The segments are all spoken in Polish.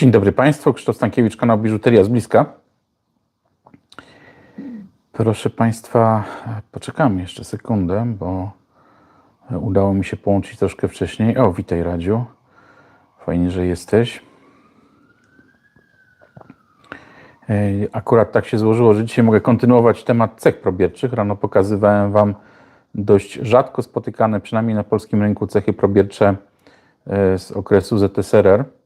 Dzień dobry Państwu, Krzysztof Stankiewicz, kanał Biżuteria z bliska. Proszę Państwa, poczekamy jeszcze sekundę, bo udało mi się połączyć troszkę wcześniej. O, witaj Radziu. Fajnie, że jesteś. Akurat tak się złożyło, że dzisiaj mogę kontynuować temat cech probierczych. Rano pokazywałem Wam dość rzadko spotykane, przynajmniej na polskim rynku, cechy probiercze e, z okresu ZSRR.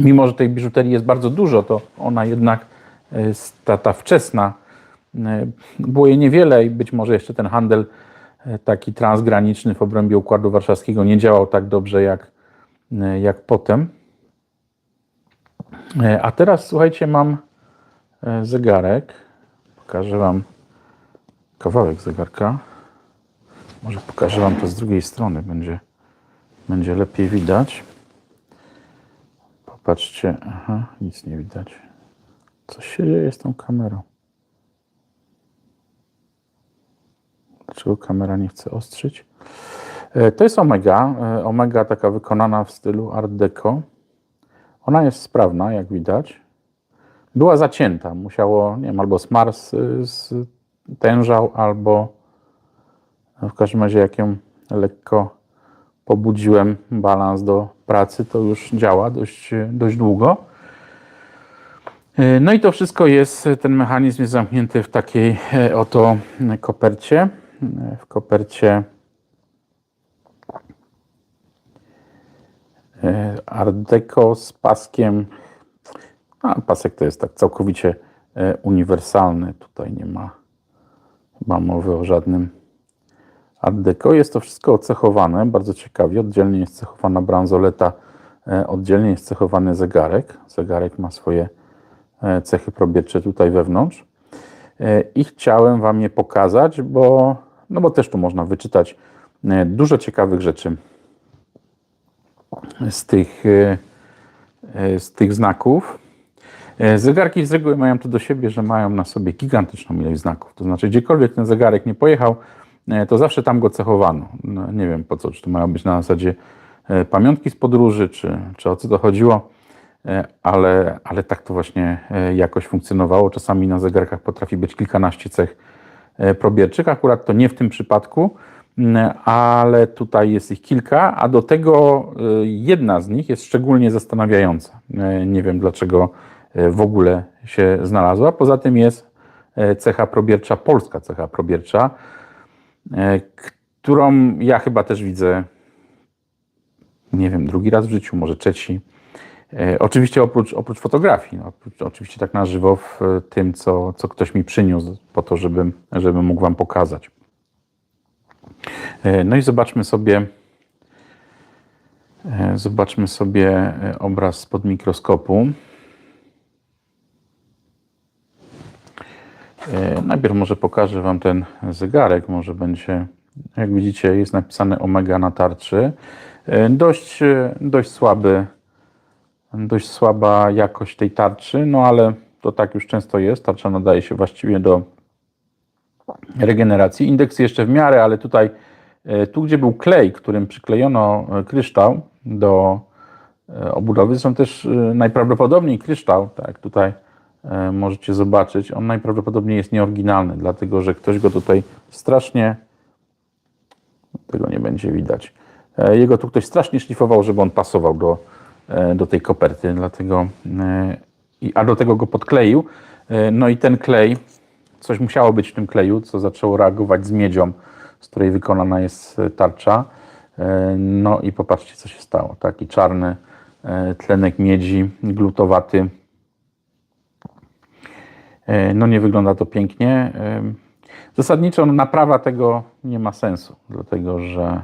Mimo, że tej biżuterii jest bardzo dużo, to ona jednak e, ta, ta wczesna. e, Było jej niewiele i być może jeszcze ten handel e, taki transgraniczny w obrębie Układu Warszawskiego nie działał tak dobrze jak, jak potem. A teraz słuchajcie, mam zegarek. Pokażę Wam kawałek zegarka. Może pokażę Wam to z drugiej strony, będzie, będzie lepiej widać. Popatrzcie, aha, nic nie widać. Co się dzieje z tą kamerą? Dlaczego kamera nie chce ostrzyć? E, To jest Omega. E, Omega taka wykonana w stylu Art Deco. Ona jest sprawna, jak widać. Była zacięta. Musiało, nie wiem, albo smars y, stężał, albo no w każdym razie jak ją lekko pobudziłem balans do pracy, to już działa dość, dość długo. E, No i to wszystko jest, ten mechanizm jest zamknięty w takiej e, oto kopercie. E, W kopercie e, Art Deco z paskiem. A pasek to jest tak całkowicie e, uniwersalny. Tutaj nie ma chyba mowy o żadnym Art Deco. Jest to wszystko ocechowane, bardzo ciekawie. Oddzielnie jest cechowana bransoleta, e, oddzielnie jest cechowany zegarek. Zegarek ma swoje e, cechy probiercze tutaj wewnątrz. E, I chciałem Wam je pokazać, bo, no bo też tu można wyczytać dużo ciekawych rzeczy z tych, z tych znaków. Zegarki z reguły mają to do siebie, że mają na sobie gigantyczną ilość znaków. To znaczy, gdziekolwiek ten zegarek nie pojechał, to zawsze tam go cechowano. No, nie wiem po co, czy to mają być na zasadzie e, pamiątki z podróży, czy, czy o co to chodziło, e, ale, ale tak to właśnie e, jakoś funkcjonowało. Czasami na zegarkach potrafi być kilkanaście cech e, probierczych. Akurat to nie w tym przypadku, m, ale tutaj jest ich kilka, a do tego e, jedna z nich jest szczególnie zastanawiająca. E, Nie wiem dlaczego e, w ogóle się znalazła. Poza tym jest e, cecha probiercza, polska cecha probiercza, e, którą ja chyba też widzę, nie wiem, drugi raz w życiu, może trzeci. E, Oczywiście oprócz, oprócz fotografii, no, oprócz, oczywiście tak na żywo w e, tym, co, co ktoś mi przyniósł po to, żebym, żebym mógł Wam pokazać. E, No i zobaczmy sobie, e, zobaczmy sobie e, obraz spod mikroskopu. Najpierw może pokażę Wam ten zegarek, może będzie, jak widzicie, jest napisane Omega na tarczy. E, Dość, e, dość słaby, dość słaba jakość tej tarczy, no ale to tak już często jest. Tarcza nadaje się właściwie do regeneracji. Indeks jeszcze w miarę, ale tutaj, e, tu gdzie był klej, którym przyklejono e, kryształ do e, obudowy, zresztą też e, najprawdopodobniej kryształ, tak tutaj e, możecie zobaczyć, on najprawdopodobniej jest nieoryginalny, dlatego że ktoś go tutaj strasznie, tego nie będzie widać, E, jego tu ktoś strasznie szlifował, żeby on pasował do, e, do tej koperty, dlatego, e, a do tego go podkleił. E, No i ten klej, coś musiało być w tym kleju, co zaczęło reagować z miedzią, z której wykonana jest e, tarcza. E, No i popatrzcie, co się stało. Taki czarny e, tlenek miedzi, glutowaty. E, No nie wygląda to pięknie. E, Zasadniczo naprawa tego nie ma sensu, dlatego że,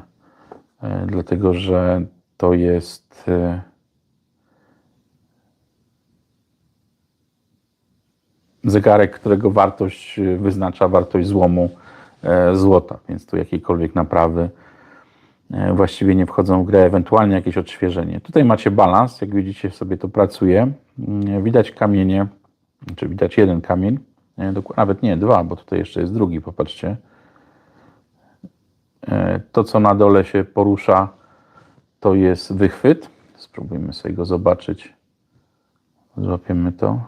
e, dlatego, że to jest zegarek, którego wartość wyznacza wartość złomu złota, więc tu jakiejkolwiek naprawy właściwie nie wchodzą w grę, ewentualnie jakieś odświeżenie. Tutaj macie balans, jak widzicie sobie to pracuje. Mm, Widać kamienie, czy widać jeden kamień, nawet nie, dwa, bo tutaj jeszcze jest drugi, popatrzcie. E, To, co na dole się porusza, to jest wychwyt Spróbujmy sobie go zobaczyć. Złapiemy to.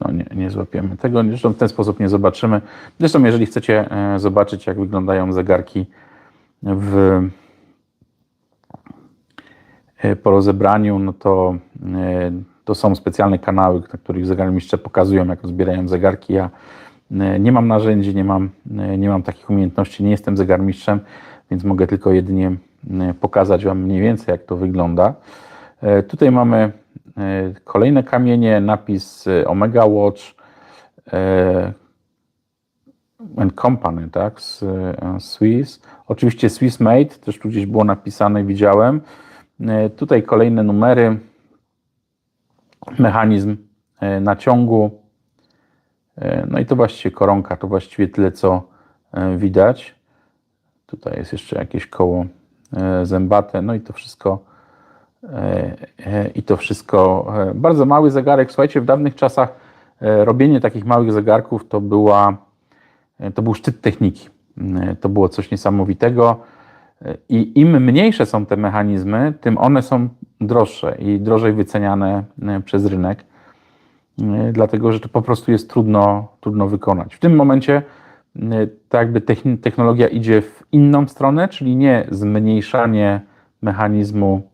No nie, nie złapiemy tego. Zresztą w ten sposób nie zobaczymy. Zresztą jeżeli chcecie e, zobaczyć, jak wyglądają zegarki w, e, po rozebraniu, no to, to są specjalne kanały, na których zegarmistrze pokazują, jak rozbierają zegarki. Ja e, nie mam narzędzi, nie mam, e, nie mam takich umiejętności, nie jestem zegarmistrzem, więc mogę tylko jedynie pokazać Wam mniej więcej, jak to wygląda. E, Tutaj mamy kolejne kamienie, napis Omega Watch and Company, tak, z Swiss. Oczywiście Swiss Made, też tu gdzieś było napisane, widziałem. Tutaj kolejne numery, mechanizm e, naciągu. E, No i to właściwie koronka, to właściwie tyle, co e, widać. Tutaj jest jeszcze jakieś koło zębate, no i to wszystko I to wszystko. Bardzo mały zegarek. Słuchajcie, w dawnych czasach robienie takich małych zegarków to, była, to był szczyt techniki. To było coś niesamowitego. I im mniejsze są te mechanizmy, tym one są droższe i drożej wyceniane e, przez rynek, e, dlatego że to po prostu jest trudno, trudno wykonać. W tym momencie e, tak jakby techn- technologia idzie w inną stronę, czyli nie zmniejszanie mechanizmu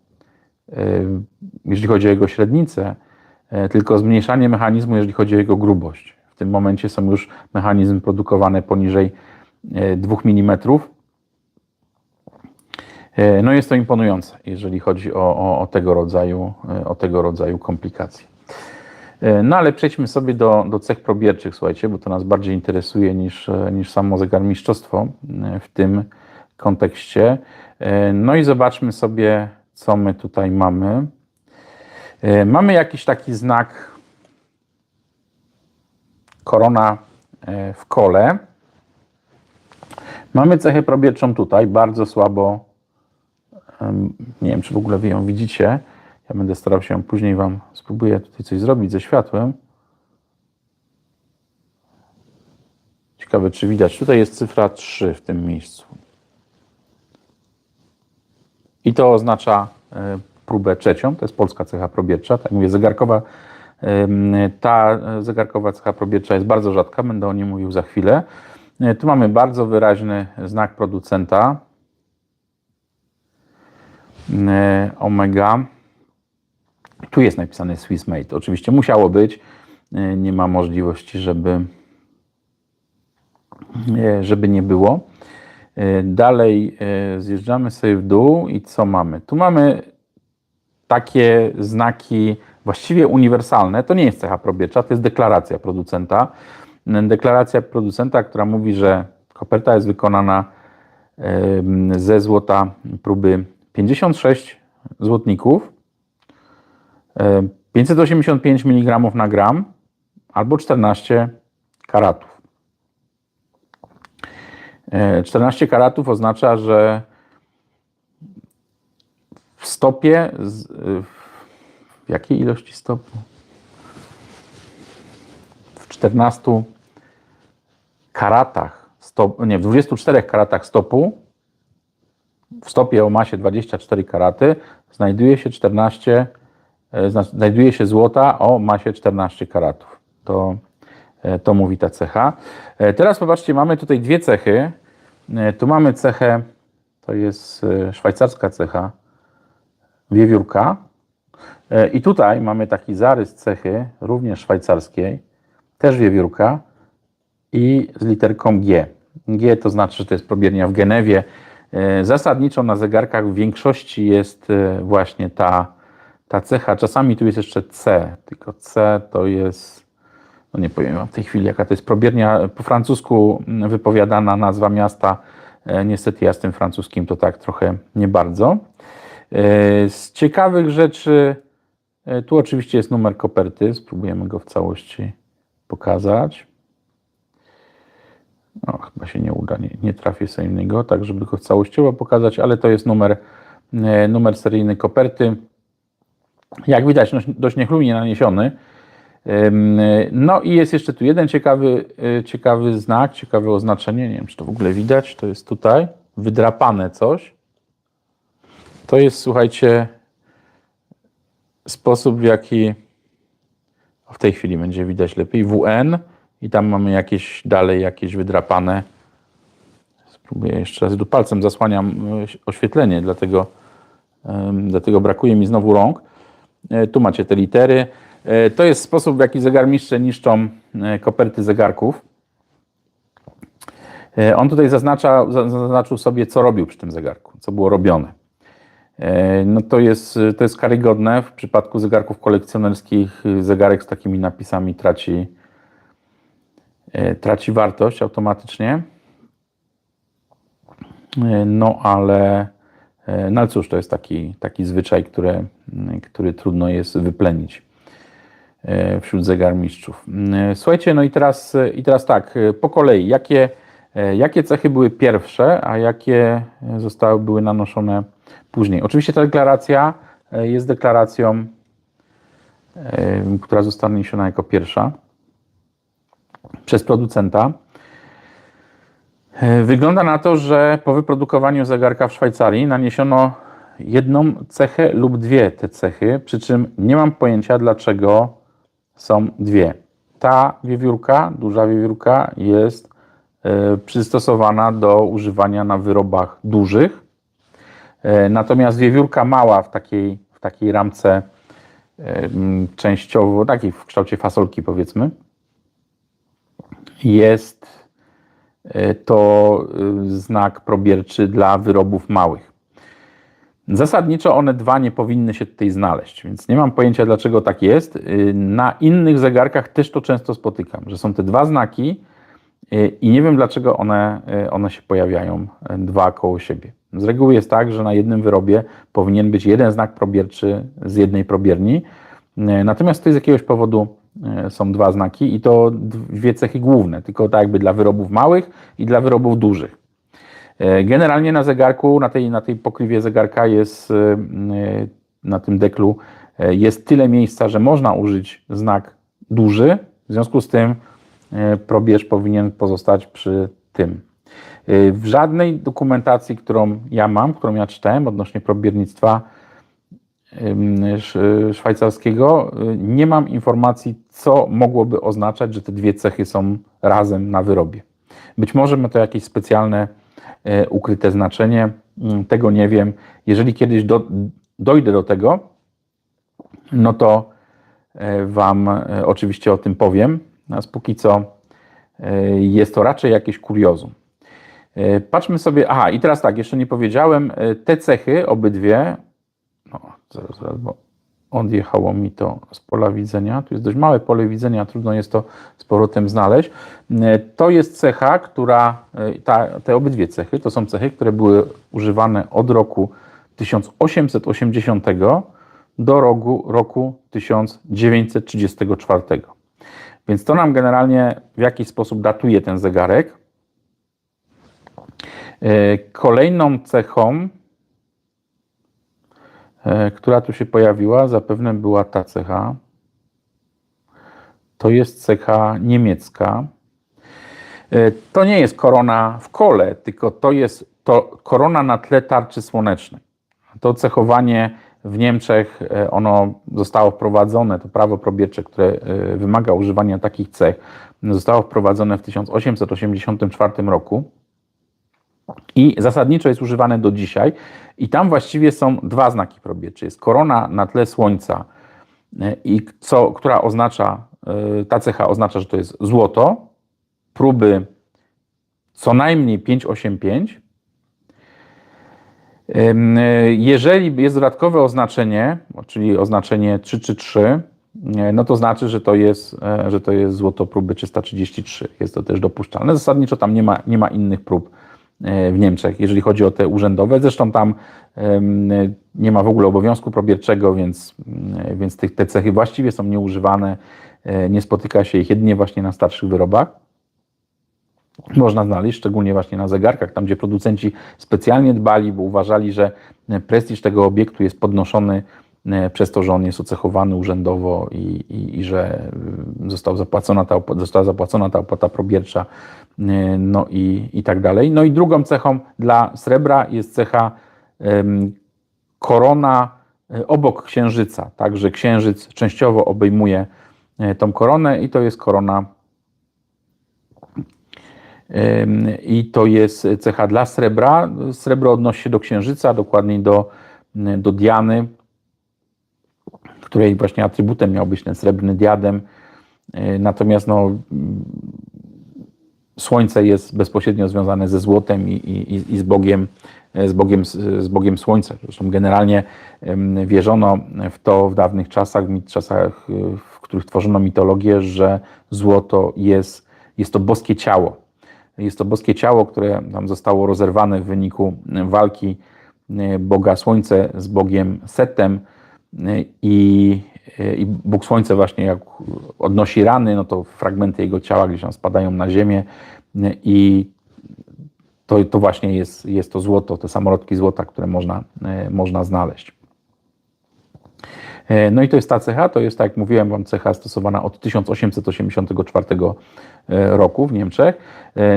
jeżeli chodzi o jego średnicę, tylko zmniejszanie mechanizmu, jeżeli chodzi o jego grubość. W tym momencie są już mechanizmy produkowane poniżej y, 2 mm. Y, No jest to imponujące, jeżeli chodzi o, o, o, tego, rodzaju, y, o tego rodzaju komplikacje. Y, No ale przejdźmy sobie do, do cech probierczych, słuchajcie, bo to nas bardziej interesuje niż, niż samo zegarmistrzostwo w tym kontekście. No i zobaczmy sobie, co my tutaj mamy. Mamy jakiś taki znak korona w kole. Mamy cechę probierczą tutaj, bardzo słabo. Nie wiem, czy w ogóle wy ją widzicie. Ja będę starał się później Wam spróbuję tutaj coś zrobić ze światłem. Ciekawe, czy widać. Tutaj jest cyfra 3 w tym miejscu. I to oznacza e, próbę trzecią, to jest polska cecha probiercza. Tak mówię, zegarkowa, ta zegarkowa cecha probiercza jest bardzo rzadka, będę o niej mówił za chwilę. E, Tu mamy bardzo wyraźny znak producenta e, Omega. Tu jest napisane Swiss Made. Oczywiście musiało być. E, Nie ma możliwości, żeby, e, żeby nie było. E, Dalej e, zjeżdżamy sobie w dół i co mamy? Tu mamy takie znaki właściwie uniwersalne. To nie jest cecha probiercza, to jest deklaracja producenta. Deklaracja producenta, która mówi, że koperta jest wykonana ze złota próby 56 złotników, em, 585 mg na gram albo 14 karatów. E, 14 karatów oznacza, że w stopie, z, w jakiej ilości stopu? W 14 karatach, stop, nie, w 24 karatach stopu, w stopie o masie 24 karaty, znajduje się 14, e, zna- znajduje się złota o masie 14 karatów. To, e, to mówi ta cecha. E, Teraz popatrzcie, mamy tutaj dwie cechy. Tu mamy cechę, to jest szwajcarska cecha, wiewiórka. I tutaj mamy taki zarys cechy, również szwajcarskiej, też wiewiórka i z literką G. G to znaczy, że to jest probiernia w Genewie. E, Zasadniczo na zegarkach w większości jest e, właśnie ta, ta cecha. Czasami tu jest jeszcze C, tylko C to jest, no nie powiem wam w tej chwili jaka to jest probiernia, po francusku wypowiadana nazwa miasta. E, Niestety ja z tym francuskim to tak trochę nie bardzo. Z ciekawych rzeczy, tu oczywiście jest numer koperty, spróbujemy go w całości pokazać. No, chyba się nie uda, nie, nie trafię sobie w niego, tak żeby go całościowo pokazać, ale to jest numer, e, numer seryjny koperty. Jak widać, no, dość niechlujnie naniesiony. No i jest jeszcze tu jeden ciekawy, e, ciekawy znak, ciekawe oznaczenie, nie wiem czy to w ogóle widać, to jest tutaj, wydrapane coś. To jest, słuchajcie, sposób, w jaki w tej chwili będzie widać lepiej. WN i tam mamy jakieś dalej jakieś wydrapane. Spróbuję jeszcze raz. Tu palcem zasłaniam e, oświetlenie, dlatego, dlatego brakuje mi znowu rąk. E, Tu macie te litery. E, To jest sposób, w jaki zegarmistrze niszczą koperty zegarków. On tutaj zaznacza, za- zaznaczył sobie, co robił przy tym zegarku, co było robione. No to jest, to jest karygodne. W przypadku zegarków kolekcjonerskich zegarek z takimi napisami traci, traci wartość automatycznie. E, No ale, e, no ale cóż, to jest taki, taki zwyczaj, który, m, który trudno jest wyplenić e, wśród zegarmistrzów. E, Słuchajcie, no i teraz, i teraz tak, e, po kolei, jakie, e, jakie cechy były pierwsze, a jakie zostały, były nanoszone później? Oczywiście ta deklaracja e, jest deklaracją, e, która została naniesiona jako pierwsza przez producenta. E, Wygląda na to, że po wyprodukowaniu zegarka w Szwajcarii naniesiono jedną cechę lub dwie te cechy, przy czym nie mam pojęcia dlaczego są dwie. Ta wiewiórka, duża wiewiórka jest e, przystosowana do używania na wyrobach dużych, E, natomiast wiewiórka mała w takiej, w takiej ramce częściowo, takiej w kształcie fasolki powiedzmy, jest e, to e, znak probierczy dla wyrobów małych. Zasadniczo one dwa nie powinny się tutaj znaleźć, więc nie mam pojęcia dlaczego tak jest. Y, Na innych zegarkach też to często spotykam, że są te dwa znaki i nie wiem dlaczego one, one się pojawiają dwa koło siebie. Z reguły jest tak, że na jednym wyrobie powinien być jeden znak probierczy z jednej probierni, natomiast tutaj z jakiegoś powodu są dwa znaki i to dwie cechy główne, tylko tak jakby dla wyrobów małych i dla wyrobów dużych. E, Generalnie na zegarku, na tej, na tej pokrywie zegarka jest, e, e, na tym deklu e, jest tyle miejsca, że można użyć znak duży, w związku z tym e, probierz powinien pozostać przy tym. E, W żadnej dokumentacji, którą ja mam, którą ja czytałem odnośnie probiernictwa szwajcarskiego, nie mam informacji, co mogłoby oznaczać, że te dwie cechy są razem na wyrobie. Być może ma to jakieś specjalne e, ukryte znaczenie, Mm, tego nie wiem. Jeżeli kiedyś do, dojdę do tego, no to e, Wam e, oczywiście o tym powiem. Natomiast póki co jest to raczej jakieś kuriozum. Patrzmy sobie, aha, i teraz tak, jeszcze nie powiedziałem, te cechy, obydwie, no, zaraz, zaraz, bo odjechało mi to z pola widzenia. Tu jest dość małe pole widzenia, trudno jest to z powrotem znaleźć. E, To jest cecha, która, e, ta, te obydwie cechy, to są cechy, które były używane od roku 1880 do roku, roku 1934. Więc to nam generalnie w jakiś sposób datuje ten zegarek. E, Kolejną cechą, która tu się pojawiła, zapewne była ta cecha. To jest cecha niemiecka. E, To nie jest korona w kole, tylko to jest to korona na tle tarczy słonecznej. To cechowanie w Niemczech, e, ono zostało wprowadzone, to prawo probiercze, które e, wymaga używania takich cech, zostało wprowadzone w 1884 roku i zasadniczo jest używane do dzisiaj. I tam właściwie są dwa znaki probiercze. Jest korona na tle słońca, e, i co, która oznacza, e, ta cecha oznacza, że to jest złoto, próby co najmniej 585. Ym, e, Jeżeli jest dodatkowe oznaczenie, czyli oznaczenie 333, e, no to znaczy, że to jest, że to jest złoto próby 333. Jest to też dopuszczalne. Zasadniczo tam nie ma, nie ma innych prób w Niemczech, jeżeli chodzi o te urzędowe. Zresztą tam nie ma w ogóle obowiązku probierczego, więc, mm, więc te cechy właściwie są nieużywane. E, Nie spotyka się ich jedynie właśnie na starszych wyrobach można znaleźć, szczególnie właśnie na zegarkach, tam gdzie producenci specjalnie dbali, bo uważali, że prestiż tego obiektu jest podnoszony e, przez to, że on jest ocechowany urzędowo i, i, i że y, został zapłacona ta, op- została zapłacona ta opłata probiercza, e, no i, i tak dalej. No i drugą cechą dla srebra jest cecha korona e, obok księżyca, także księżyc częściowo obejmuje e, tą koronę i to jest korona i to jest cecha dla srebra. Srebro odnosi się do księżyca, dokładniej do, do Diany, której właśnie atrybutem miał być ten srebrny diadem. Yy, Natomiast no, Słońce jest bezpośrednio związane ze złotem i, i, i z, Bogiem, z, Bogiem, z Bogiem Słońca. Zresztą generalnie wierzono w to w dawnych czasach, w czasach, y, w których tworzono mitologię, że złoto jest, jest to boskie ciało. Jest to boskie ciało, które tam zostało rozerwane w wyniku walki Boga Słońce z Bogiem Setem i, i Bóg Słońce właśnie jak odnosi rany, no to fragmenty jego ciała gdzieś tam spadają na ziemię i to, to właśnie jest, jest to złoto, te samorodki złota, które można, e, można znaleźć. E, No i to jest ta cecha, to jest tak jak mówiłem Wam cecha stosowana od 1884 e, roku w Niemczech.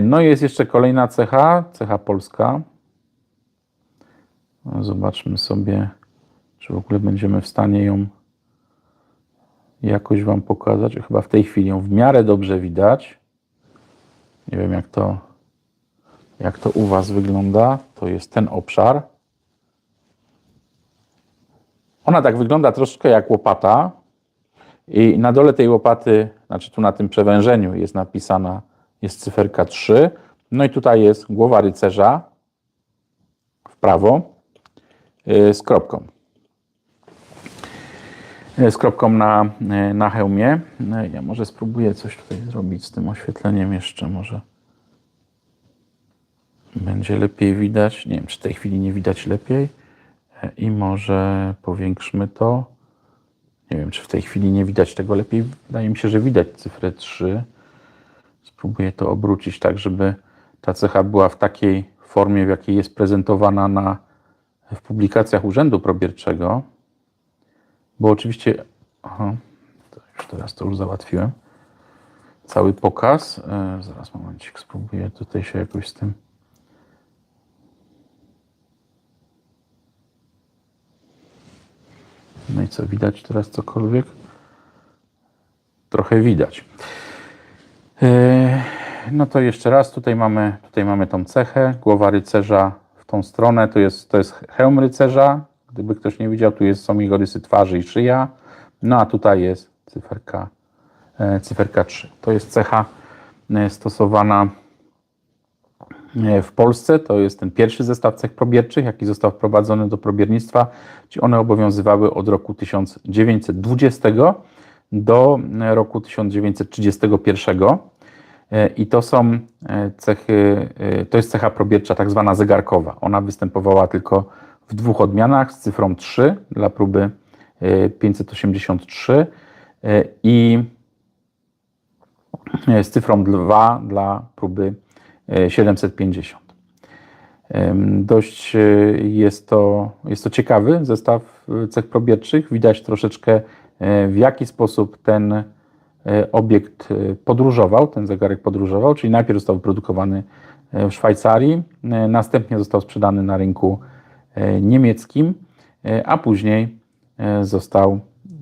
No i jest jeszcze kolejna cecha, cecha polska. No, Zobaczmy sobie, czy w ogóle będziemy w stanie ją jakoś Wam pokazać. Chyba w tej chwili ją w miarę dobrze widać. Nie wiem jak to, jak to u Was wygląda. To jest ten obszar. Ona tak wygląda troszkę jak łopata. I na dole tej łopaty, znaczy tu na tym przewężeniu jest napisana, jest cyferka 3. No i tutaj jest głowa rycerza w prawo yy, z kropką. Z kropką na, yy, na hełmie. Yy, Ja może spróbuję coś tutaj zrobić z tym oświetleniem jeszcze, może będzie lepiej widać. Nie wiem, czy w tej chwili nie widać lepiej. E, I może powiększmy to. Nie wiem, czy w tej chwili nie widać tego lepiej. Wydaje mi się, że widać cyfrę 3. Spróbuję to obrócić tak, żeby ta cecha była w takiej formie, w jakiej jest prezentowana na, w publikacjach Urzędu Probierczego. Bo oczywiście. Aha, to już teraz to już załatwiłem. Cały pokaz. E, zaraz momencik, spróbuję tutaj się jakoś z tym. No i co, widać teraz cokolwiek? Trochę widać. Yy, No to jeszcze raz, tutaj mamy, tutaj mamy tą cechę, głowa rycerza w tą stronę, to jest, to jest hełm rycerza, gdyby ktoś nie widział, tu jest, są jego rysy twarzy i szyja, no a tutaj jest cyferka, e, cyferka 3. To jest cecha e, stosowana e, w Polsce. To jest ten pierwszy zestaw cech probierczych, jaki został wprowadzony do probiernictwa. Czyli one obowiązywały od roku 1920 do roku 1931. E, I to są cechy, to jest cecha probiercza tak zwana zegarkowa. Ona występowała tylko w dwóch odmianach z cyfrą 3 dla próby e, 583 e, i e, z cyfrą 2 dla próby e, 750. Em, Dość e, jest to, jest to ciekawy zestaw e, cech probierczych. Widać troszeczkę e, w jaki sposób ten e, obiekt e, podróżował, ten zegarek podróżował, czyli najpierw został wyprodukowany e, w Szwajcarii, e, następnie został sprzedany na rynku e, niemieckim, e, a później e, został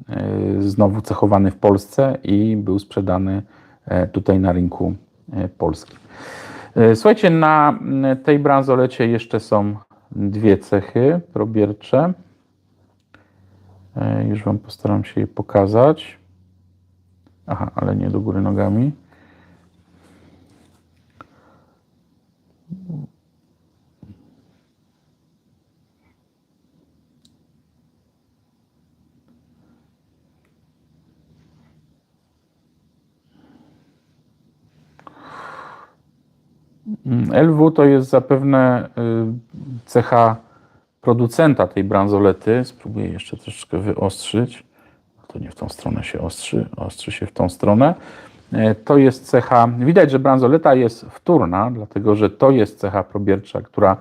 e, znowu cechowany w Polsce i był sprzedany e, tutaj na rynku e, polskim. E, Słuchajcie, na tej bransolecie jeszcze są dwie cechy probiercze. E, Już Wam postaram się je pokazać. Aha, ale nie do góry nogami. LW to jest zapewne y, cecha producenta tej bransolety. Spróbuję jeszcze troszeczkę wyostrzyć. To nie w tą stronę się ostrzy, ostrzy się w tą stronę. E, To jest cecha, widać, że bransoleta jest wtórna, dlatego że to jest cecha probiercza, która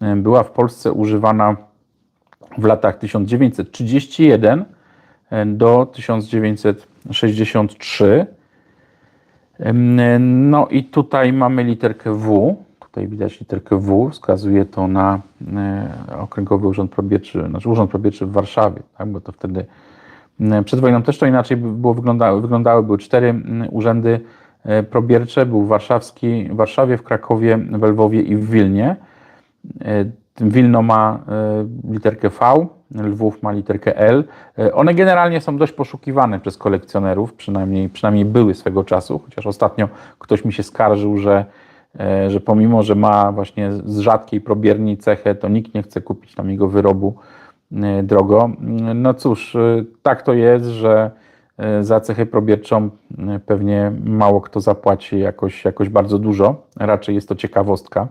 e, była w Polsce używana w latach 1931 e, do 1963. No i tutaj mamy literkę W. tutaj widać literkę W, wskazuje to na e, Okręgowy Urząd Probierczy, znaczy Urząd Probierczy w Warszawie, tak? bo to wtedy przed wojną też to inaczej by było wyglądały, wyglądały były cztery urzędy e, probiercze, był warszawski, w Warszawie, w Krakowie, w Lwowie i w Wilnie. Wilno ma e, literkę V, Lwów ma literkę L. E, One generalnie są dość poszukiwane przez kolekcjonerów, przynajmniej, przynajmniej były swego czasu, chociaż ostatnio ktoś mi się skarżył, że, e, że pomimo, że ma właśnie z rzadkiej probierni cechę, to nikt nie chce kupić tam jego wyrobu drogo. No cóż, tak to jest, że za cechę probierczą pewnie mało kto zapłaci jakoś, jakoś bardzo dużo. Raczej jest to ciekawostka.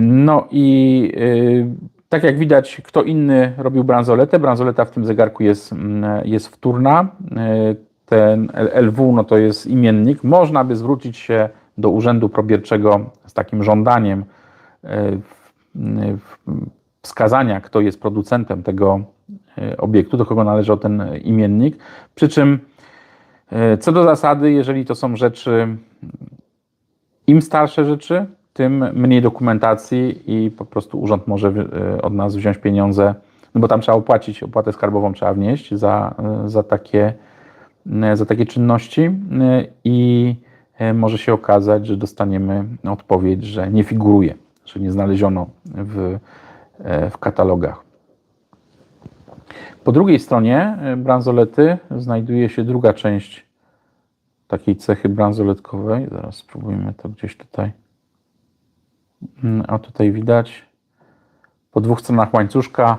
No i y, tak jak widać, kto inny robił bransoletę. Bransoleta w tym zegarku jest, mm, jest wtórna. Y, Ten LW no to jest imiennik. Można by zwrócić się do urzędu probierczego z takim żądaniem y, wskazania, kto jest producentem tego y, obiektu, do kogo należał ten imiennik. Przy czym y, co do zasady, jeżeli to są rzeczy im starsze rzeczy, tym mniej dokumentacji i po prostu urząd może y, od nas wziąć pieniądze, no bo tam trzeba opłacić, opłatę skarbową trzeba wnieść za, y, za, takie, y, za takie czynności i może się okazać, że dostaniemy odpowiedź, że nie figuruje, że nie znaleziono w, w katalogach. Po drugiej stronie bransolety znajduje się druga część takiej cechy bransoletkowej. Zaraz spróbujmy to gdzieś tutaj. Mm, A tutaj widać po dwóch stronach łańcuszka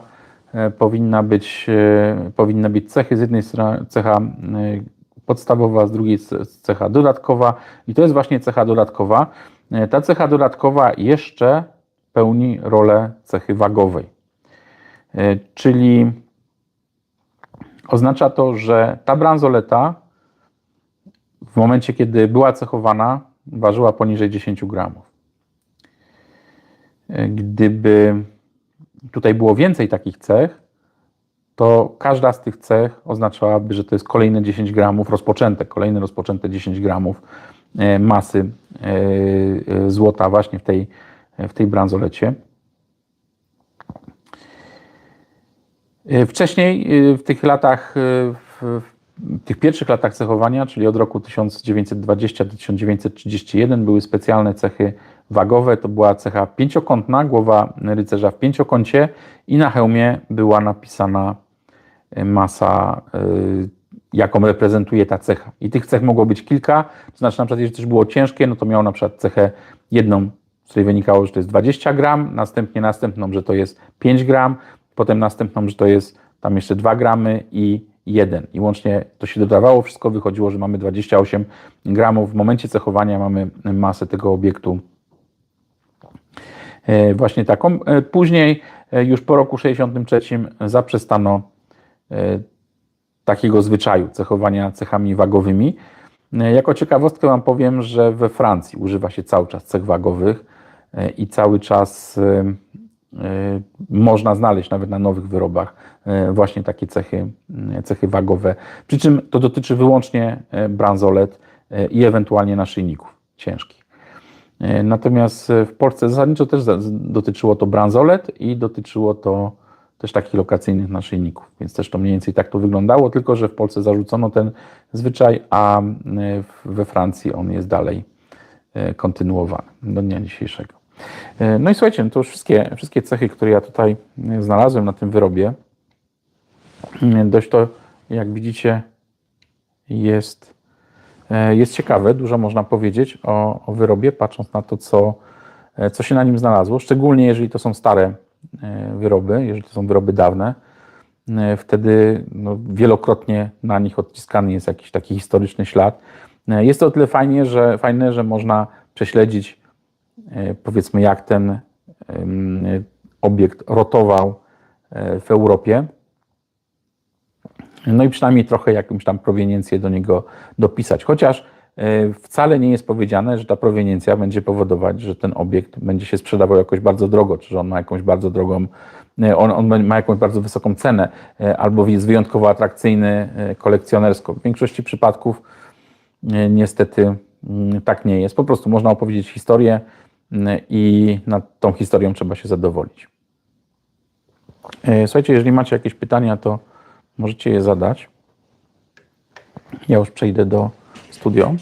e, powinna być, e, powinny być cechy. Z jednej strony cecha e, podstawowa, z drugiej ce- cecha dodatkowa. I to jest właśnie cecha dodatkowa. Ta cecha dodatkowa jeszcze pełni rolę cechy wagowej. Czyli oznacza to, że ta bransoleta w momencie, kiedy była cechowana, ważyła poniżej 10 gramów. Gdyby tutaj było więcej takich cech, to każda z tych cech oznaczałaby, że to jest kolejne 10 gramów rozpoczęte, kolejne rozpoczęte 10 gramów e, masy e, e, złota właśnie w tej, w tej bransolecie. Wcześniej w tych latach, w tych pierwszych latach cechowania, czyli od roku 1920 do 1931 były specjalne cechy wagowe. To była cecha pięciokątna, głowa rycerza w pięciokącie i na hełmie była napisana e, masa, e, jaką reprezentuje ta cecha. I tych cech mogło być kilka, to znaczy na przykład jeżeli coś było ciężkie, no to miało na przykład cechę jedną, z której wynikało, że to jest 20 gram, następnie następną, że to jest 5 gram, potem następną, że to jest tam jeszcze 2 gramy i 1. I łącznie to się dodawało, wszystko wychodziło, że mamy 28 gramów. W momencie cechowania mamy masę tego obiektu właśnie taką. E, Później, e, już po roku 63 zaprzestano e, takiego zwyczaju cechowania cechami wagowymi. E, Jako ciekawostkę Wam powiem, że we Francji używa się cały czas cech wagowych e, i cały czas e, e, można znaleźć nawet na nowych wyrobach e, właśnie takie cechy, e, cechy wagowe. Przy czym to dotyczy wyłącznie e, bransolet e, i ewentualnie naszyjników ciężkich. E, Natomiast e, w Polsce zasadniczo też dotyczyło to bransolet i dotyczyło to też takich lokacyjnych naszyjników, więc też to mniej więcej tak to wyglądało, tylko że w Polsce zarzucono ten zwyczaj, a e, we Francji on jest dalej kontynuowany do dnia dzisiejszego. No i słuchajcie, no to już wszystkie, wszystkie cechy, które ja tutaj znalazłem na tym wyrobie. Dość to, jak widzicie, jest, jest ciekawe, dużo można powiedzieć o, o wyrobie, patrząc na to, co, e, co się na nim znalazło, szczególnie jeżeli to są stare e, wyroby, jeżeli to są wyroby dawne. E, Wtedy no, wielokrotnie na nich odciskany jest jakiś taki historyczny ślad. E, Jest to o tyle fajnie, że, fajne, że można prześledzić, e, powiedzmy, jak ten obiekt rotował e, w Europie. No i przynajmniej trochę jakąś tam proweniencję do niego dopisać. Chociaż e, wcale nie jest powiedziane, że ta proweniencja będzie powodować, że ten obiekt będzie się sprzedawał jakoś bardzo drogo, czy że on ma jakąś bardzo drogą, e, on, on ma jakąś bardzo wysoką cenę, e, albo jest wyjątkowo atrakcyjny kolekcjonersko. W większości przypadków niestety mm, tak nie jest. Po prostu można opowiedzieć historię mm, i nad tą historią trzeba się zadowolić. Słuchajcie, jeżeli macie jakieś pytania, to Możecie je zadać. Ja już przejdę do studio.